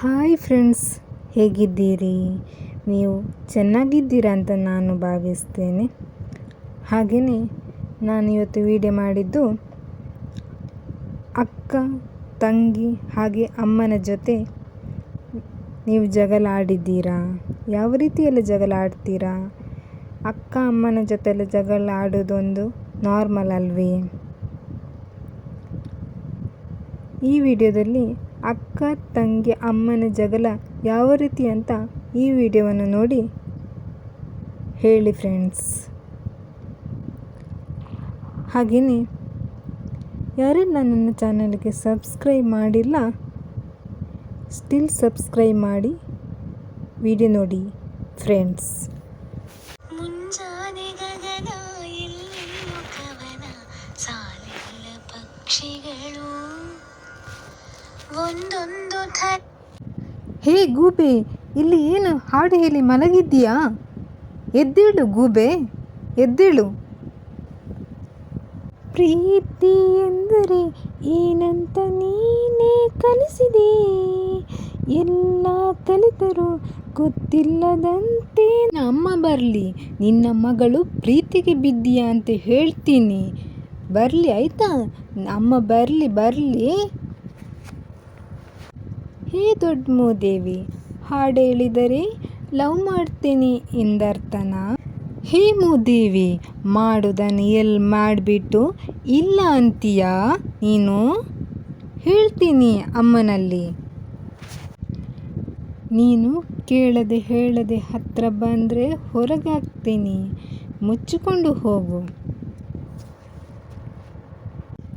Hi friends, ಹೇಗಿದ್ದೀರಿ? ನೀವು ಚೆನ್ನಾಗಿದ್ದೀರಾ ಅಂತ ನಾನು ಭಾವಿಸ್ತೇನೆ. ಹಾಗೆಯೇ ನಾನು ಇವತ್ತು ವಿಡಿಯೋ ಮಾಡಿದ್ದು ಅಕ್ಕ, ತಂಗಿ ಹಾಗೆ ಅಮ್ಮನ ಜೊತೆ ನೀವು ಜಗಳ ಆಡಿದ್ದೀರಾ ಯಾವ ರೀತಿಯೆಲ್ಲ ಜಗಳ ಆಡ್ತೀರಾ ಅಕ್ಕ, ಅಮ್ಮನ ಜೊತೆಲ್ಲ ಜಗಳ ಆಡೋದೊಂದು ನಾರ್ಮಲ್ ಅಲ್ವೇ? ಈ ವಿಡಿಯೋದಲ್ಲಿ ಅಕ್ಕ, ತಂಗಿ, ಅಮ್ಮನ ಜಗಳ ಯಾವ ರೀತಿ ಅಂತ ಈ ವಿಡಿಯೋವನ್ನು ನೋಡಿ ಹೇಳಿ ಫ್ರೆಂಡ್ಸ್ ಹಾಗೆಯೇ ಯಾರೆಲ್ಲ ನನ್ನ ಚಾನಲ್ಗೆ ಸಬ್ಸ್ಕ್ರೈಬ್ ಮಾಡಿಲ್ಲ ಸ್ಟಿಲ್ ಸಬ್ಸ್ಕ್ರೈಬ್ ಮಾಡಿ ವಿಡಿಯೋ ನೋಡಿ ಫ್ರೆಂಡ್ಸ್ ಒಂದೊಂದು ಹೇ ಗೂಬೆ, ಇಲ್ಲಿ ಏನು ಹಾಡು ಹೇಳಿ ಮಲಗಿದ್ದೀಯಾ? ಎದ್ದೇಳು ಗೂಬೆ, ಎದ್ದೇಳು. ಪ್ರೀತಿ ಎಂದರೆ ಏನಂತ ನೀನೇ ಕಲಿಸಿದೆ. ಎಲ್ಲ ಕಲಿತರು ಗೊತ್ತಿಲ್ಲದಂತೆ. ಅಮ್ಮ ಬರಲಿ, ನಿನ್ನ ಮಗಳು ಪ್ರೀತಿಗೆ ಬಿದ್ದೀಯಾ ಅಂತ ಹೇಳ್ತೀನಿ. ಬರಲಿ, ಆಯಿತಾ? ನಮ್ಮ ಬರಲಿ ಬರಲಿ. ಹೇ ದೊಡ್ಡ ಮೂದೇವಿ ಹಾಡು ಹೇಳಿದರೆ ಲವ್ ಮಾಡ್ತೀನಿ ಎಂದರ್ಥನಾ? ಹೇ ಮೂದೇವಿ, ಮಾಡುದನ್ನು ಎಲ್ಲಿ ಮಾಡಿಬಿಟ್ಟು ಇಲ್ಲ ಅಂತೀಯಾ ನೀನು? ಹೇಳ್ತೀನಿ ಅಮ್ಮನಲ್ಲಿ. ನೀನು ಕೇಳದೆ ಹೇಳದೆ ಹತ್ರ ಬಂದರೆ ಹೊರಗಾಗ್ತೀನಿ, ಮುಚ್ಚಿಕೊಂಡು ಹೋಗು.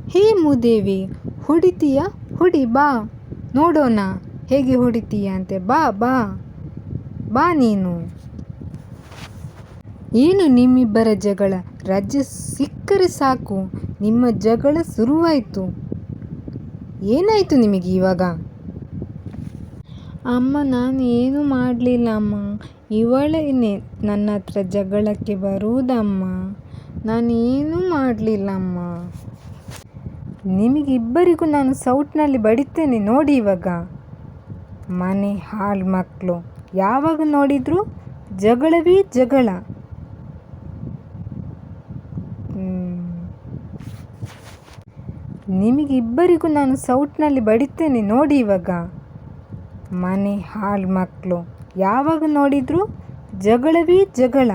ಹೇ ಮೂದೇವಿ, ಹೊಡಿತೀಯ? ಹೊಡಿ ಬಾ. ನೋಡೋಣ, ಹೇಗೆ ಹೊಡಿತೀಯ ಅಂತೆ? ಬಾ ಬಾ ಬಾ ನೀನು. ಏನು ನಿಮ್ಮಿಬ್ಬರ ಜಗಳ? ರಜೆ ಸಿಕ್ಕರೆ ಸಾಕು, ನಿಮ್ಮ ಜಗಳ ಶುರುವಾಯಿತು. ಏನಾಯಿತು ನಿಮಗೆ ಇವಾಗ? ಅಮ್ಮ, ನಾನು ಏನು ಮಾಡಲಿಲ್ಲ ಅಮ್ಮ. ಇವಳೇನೆ ನನ್ನ ಹತ್ರ ಜಗಳಕ್ಕೆ ಬರುವುದಮ್ಮ. ನಾನು ಏನೂ ಮಾಡಲಿಲ್ಲಮ್ಮ ನಿಮಗಿಬ್ಬರಿಗೂ ನಾನು ಸೌಟ್ನಲ್ಲಿ ಬಡಿತೇನೆ ನೋಡಿ ಇವಾಗ. ಮನೆ ಹಾಳು ಮಕ್ಕಳು ಯಾವಾಗ ನೋಡಿದ್ರು ಜಗಳವೇ ಜಗಳ. ನಿಮಗಿಬ್ಬರಿಗೂ ನಾನು ಸೌಟ್ನಲ್ಲಿ ಬಡಿತೇನೆ ನೋಡಿ ಇವಾಗ. ಮನೆ ಹಾಳು ಮಕ್ಕಳು ಯಾವಾಗ ನೋಡಿದ್ರು ಜಗಳವೇ ಜಗಳ.